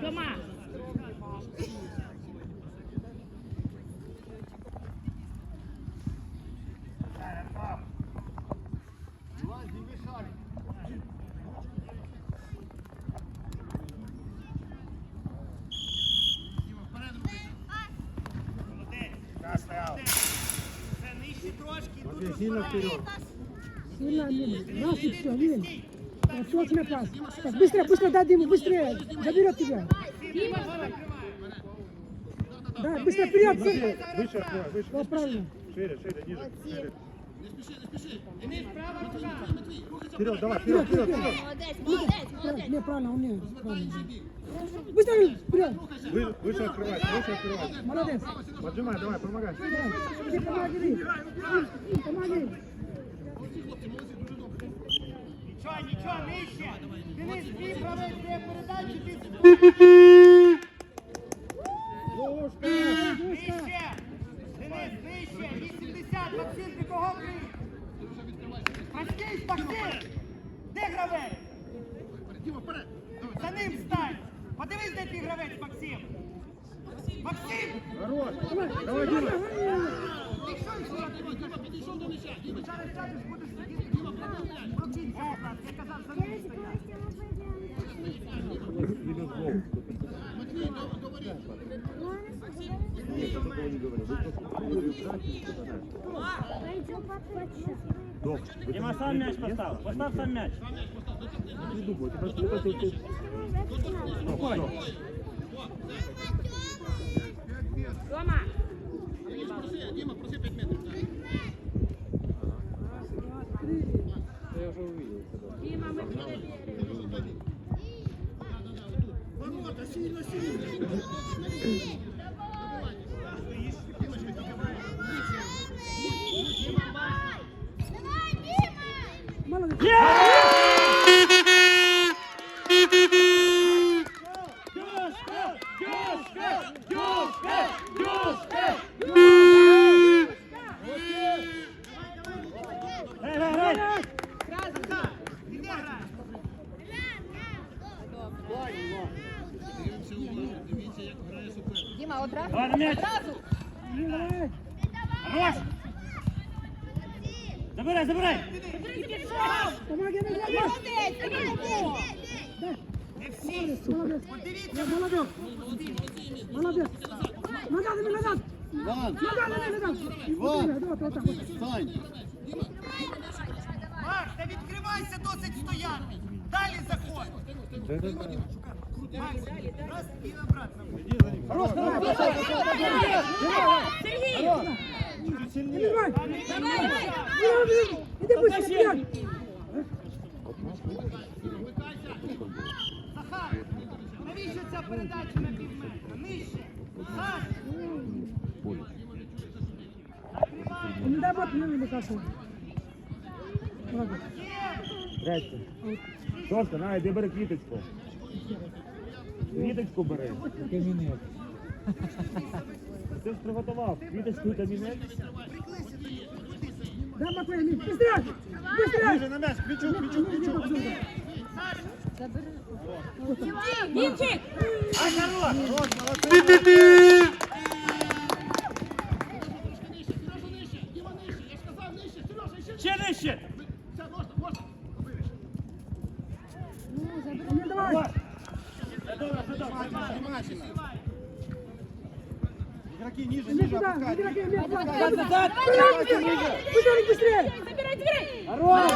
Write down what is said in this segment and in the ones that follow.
Дома. Сильно вперед. Сильно Лима. Нас и все, Лим. Точно пас. Так, быстро, быстро дай Диму, быстрее. Заберет тебя. Да, быстро вперед. Выше, выше открывай, выше. Вот правильно. Шире, шире, ниже. Шире. Вперед, давай, вперед, вперед, вперед. Молодець, молодець, Да, молодець. Не, правильно, он не. Правильно. Быстро вперед. Вы- Выше открывай, выше открывай. Молодец. Поджимай, давай, помогай. Давай. Иди, помоги. Помоги. За ним стань. Подивись, де твій гравець, Максим. Максим! Хорош! Давай, Дима! Зараз сядеш, будеш сидіти. Прокинься, будь ласка. Я казав, за ним стояти. Дима, сам мяч поставь. Поставь сам мяч. Дома. Мяч. Хорош. Забирай, забирай. Молодець. Подивіться, Да, молодец. Молодец. Назад, та відкривайся досить стояти. Далі заходь. Макс, раз і обратно. Эмиль, давай. Давай. Иди быстро, вперед. Захар, навіщо ця передача на півметра? Нижче. Саш, Не дай бот, ну, или как он. Молодец. є. Грайте. Тошка, на, йди бери квіточку. Квіточку бери. Камінець. Ти ж приготував квіточку і камінець. Да, Матвей, Эмиль, быстрее. Быстрее. Ниже на мяч, кричу, кричу, кричу. Димчик. Ще Назад! Быстрее, быстрее! Забирай, забирай! Хорош!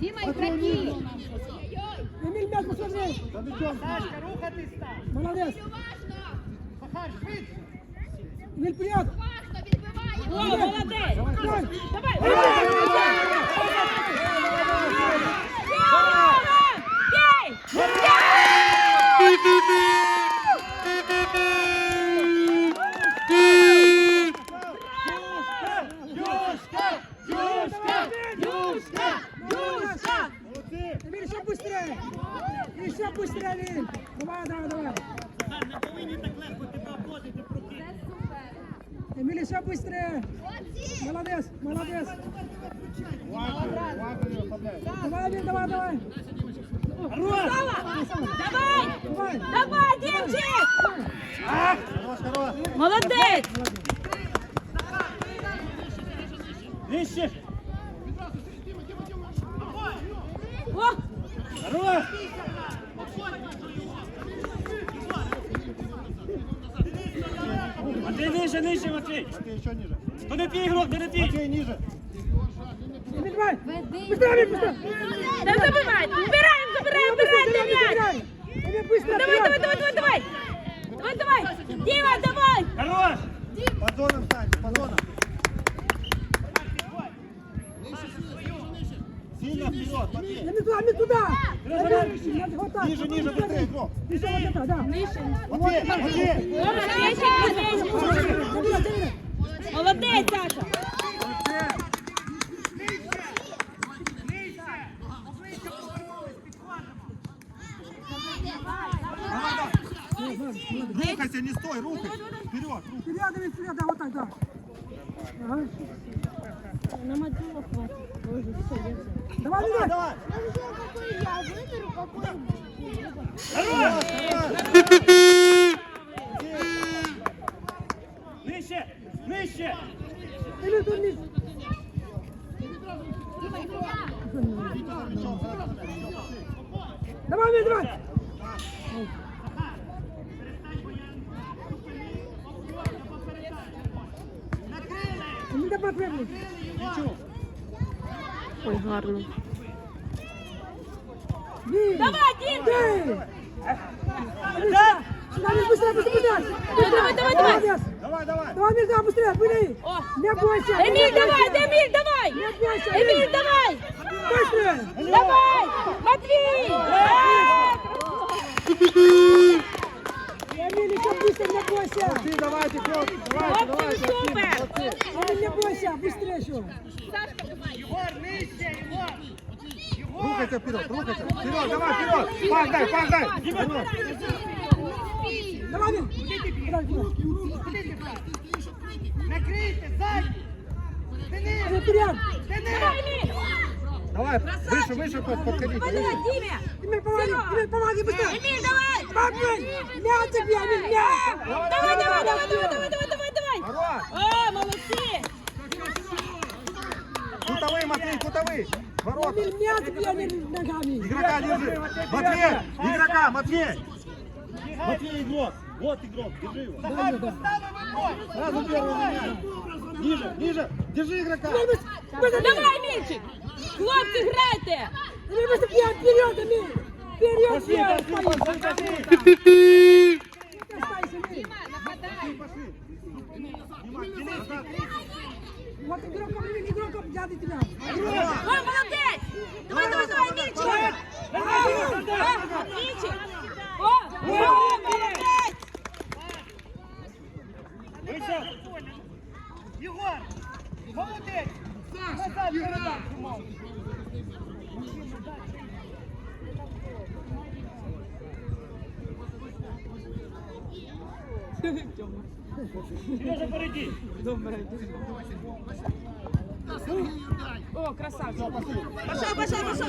Дима, игроки! Эмиль, мяч посмотри! Сашка, руха ты стал! Молодец! Сахар, швид! Эмиль, привет! Молодец! Давай! Давай! Ей! Эмиль, еще быстрее. Еще быстрее, Эмиль. Давай, давай, давай. Захар, не повинні так легко тебе Эмиль, еще Быстрее. Молодец, молодец. Молодец. Давай, давай, давай. Давай! Давай. Давай, Дімчик! Хорош, хорош. Молодець! нижче, Матвій. Матвей, еще ниже. То не твій ігрок, то не твій. Матвей, ниже. Эмиль, давай. Быстрее, Эмиль, быстрее. Не забивай! Забираємо, забираємо, забирайте м'яч! Эмиль, быстро. Давай, давай, вперед. давай, давай, давай! Давай, давай! Діма, давай! Хорош. Под зоном станьте, под зоном. Сильно вперед, Матвей. Эмиль, туда, Эмиль, туда. Эмиль, надо вот так. Ниже, ниже, быстрее, игрок. Еще вот это, да. Матвей, Матвей. О, Матвійчик, Матвійчик! Забирай, забирай. Молодець, Саша! Рухайся, не стой, рухайся. Вперед, рухайся. Вперед, Эмиль, вперед, да, вот так, да. Ага. Давай, Давай, давай. давай. какой я выберу, какой Хорош. Давай. Нижче. Нижче. Эмиль, тут вниз. Давай, Эмиль, давай. Эмиль, давай, прыгни. Ой, гарно. Вниз. Давай, Дім! Эй! Сюда, Эмиль, быстрее, быстрее, быстрее. Давай, давай, давай. Молодец. Давай, давай. Давай, Эмиль, давай, быстрее, пыли. О! Не бойся. Еміль, не давай! бойся. Еміль, давай! Не бойся, Еміль, давай! Быстрее. Давай! Матвій! Эмиль, еще быстрее, не бойся. Ты давайте, Клоп. Давайте, Хлопці, давайте. супер! Эмиль, не бойся, быстрее еще. Рухайся вперед, рухайся. Вперед, давай, вперед. Пас дай, пас дай. Вперед. Давай, Эмиль. Давай, вперед. Накрийте, ззаді! Денис! Эмиль, вперед. Давай, Еміль! Давай, выше, выше под- подходи. Давай, давай, Дімі! Эмиль, помоги, Эмиль, помоги, быстрее. Еміль, давай! Папуль, мяч тебе, Эмиль, мяч. Давай, давай, давай, давай, давай, давай, давай, давай! Хорош. О, молодці! Кутовый, Матвей, кутовый. Ворота. Эмиль, мяч тебе, Эмиль, ногами. Игрока держи. Матвей, игрока, Матвей. Матвей, игрок. Вот игрок, держи его. Да, да, да. Сразу первый меняй. Ниже, ниже. Держи игрока. Эмиль, быстро, быстро, Давай, Емільчик! Хлопці, грайте! Эмиль, быстро, вперед, вперед, Эмиль. Вперед, Пошли, вперед, пошли, стоишь. пошли, пошли. Оставайся, Эмиль. Пошли. Снимай, назад. Вот игроком, Эмиль, игроком, дядя тебя. Сережа, впереді. О, красавчик. Пошел, пошел, пошел.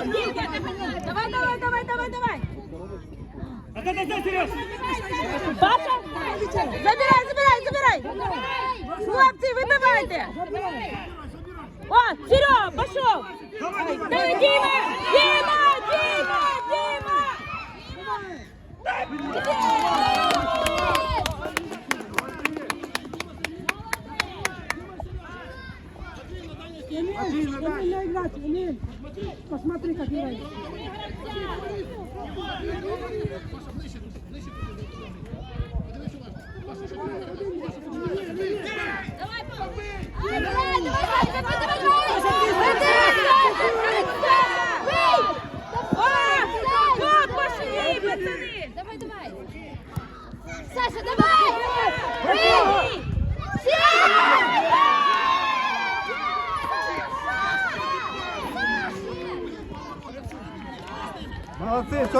Давай, давай, давай, давай, давай. Ти де, Сереж? Паша, забирай, забирай, забирай. Хлопці, вибивайте. О, Серега, пошел. Давай, Дима, Дима, Дима, Дима. Посмотри, как играет.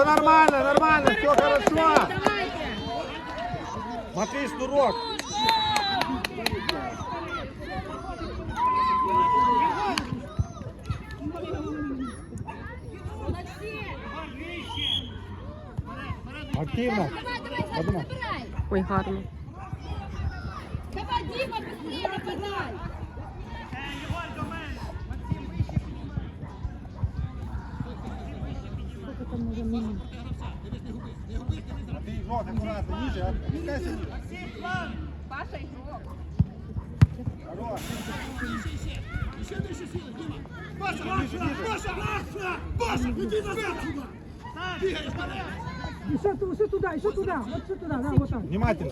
нормально, нормально, все хорошо. Матвей, Стурок. Активно. Подумай. Ой, гарно. Давай, Дима, быстрее, давай. Там уже минут? Матвій, ігрок, акуратно, ніже, опускайся ниже. Паша ігрок. Хорош. Еще, ту- еще туда, еще туда, вот еще туда, да, вот так. Внимательно.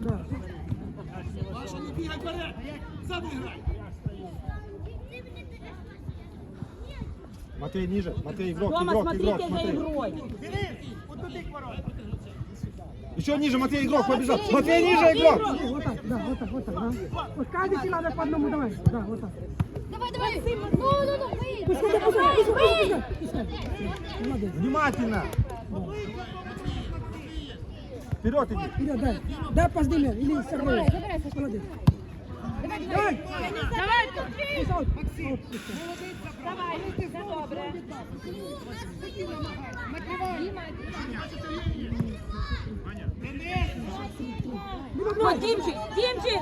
Да. Матвей ниже. Матвей, игрок, Тома, игрок, смотрите игрок, за смотри. игрой. Еще ниже, Матвей, игрок, побежал. Матвей, ниже, игрок. Вот так, да, вот так, вот так, да. Вот каждый человек по одному, давай, да, вот так. Давай, давай. Ну, ну, ну, выйди. Пускай, пускай, пускай, пускай, пускай. Молодец. Внимательно. Вперед иди. Вперед, дай. Дай Демир, или Сергей. Молодец. Давай. Давай, Тупик. Пусть аут. Аут, пускай. Давай, все добре. Вот, Димчик, Димчик.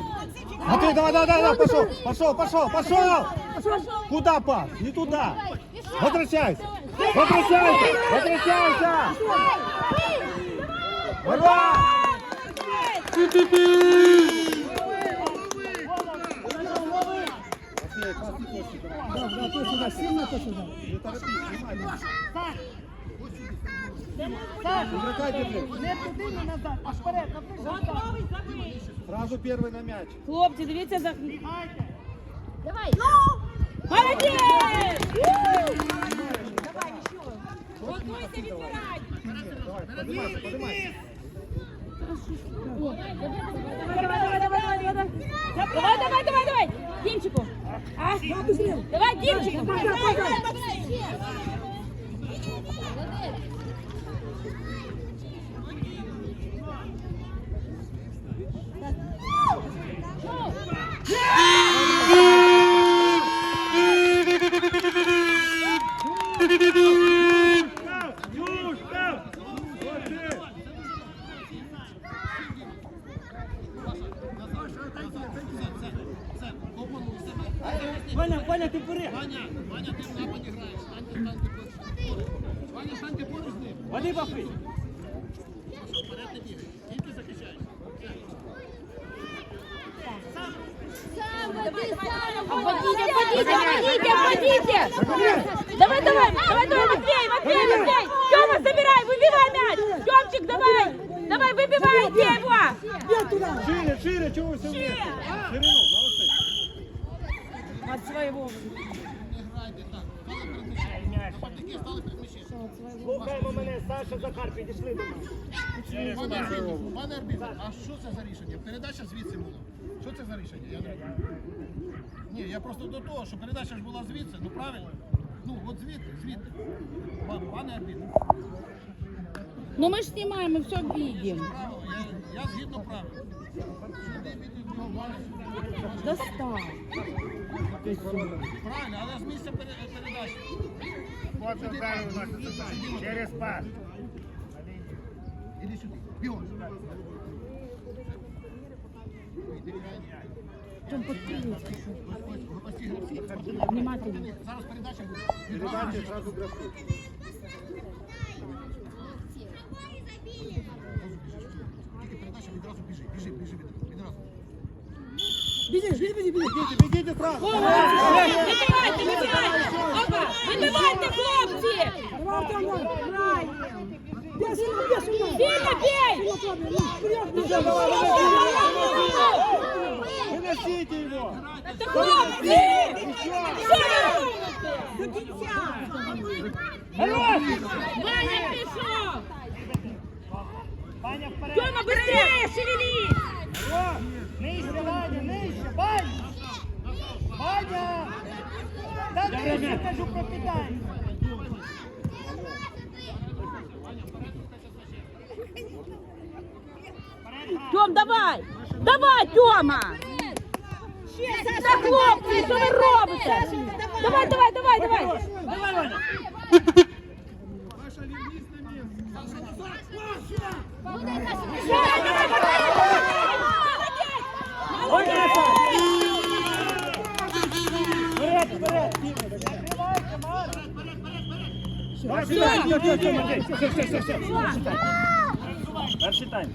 Матвей, давай, давай, давай, пошел, пошел, пошел, пошел. Куда пас? Не туда. Возвращайся. Возвращайся. Возвращайся. Ворвай. Да, да, то сюда, сильно то сюда. Не торопись, внимательно. Игрока держи. Не туди, не назад, а вперед, наближай. Сразу первый на мяч. Хлопці, дивіться за... Давай. Молодець! Готуйся відбирати. Давай, поднимайся, поднимайся. Давай, давай, давай, давай, давай, давай. Давай, давай, давай, давай. Димчику. Давай, Димчику. Обводите, обводите, обводите, обводите. Давай, давай, давай, давай, Матвей, Матвей, Матвей. Тёма, забирай, выбивай мяч. Тёмчик, давай. Давай, выбивайте его. Бей туда. Шире, шире, чего вы все вместе? Ширину, молодцы. От своего. Слухаємо мене, Саша, Захар, підійшли до нас. Пане арбітр, пане арбітр, а що це за рішення? Передача звідси була. Що це за рішення? Я не розумію. Ні, я просто до того, що передача ж була звідси, ну правильно? Ну, от звідти, звідти. Пане арбітр, Ну мы ж снимаем, мы все видим. я, я згідно правил. Відбували. Достал. Правильно, але з місця пере- передачі. Через пас. Іди сюди, бігом. Там. Внимательно. Зараз передача буде. Передача сразу графу. Тільки передача відразу біжи, біжи, біжи беги, беги, беги. Бегите, бегите сразу. Вибивайте, вибивайте. Опа, вибивайте, хлопці. Сильно, бей ну. Выносите его. Це хлопці. До кінця. Ваня пішов. Ваня, вперед! Тьома, быстрее, шевелись. О, Нижче, Нижче! Ваня! Та нижче, кажу, прокидай! Тьом, давай. Давай, Тьома. Та хлопці, що ви робите? Давай, давай, давай, давай. Давай, Ваня! Паша, вернись на місце. Саша, назад! Вперед, Перший тайм.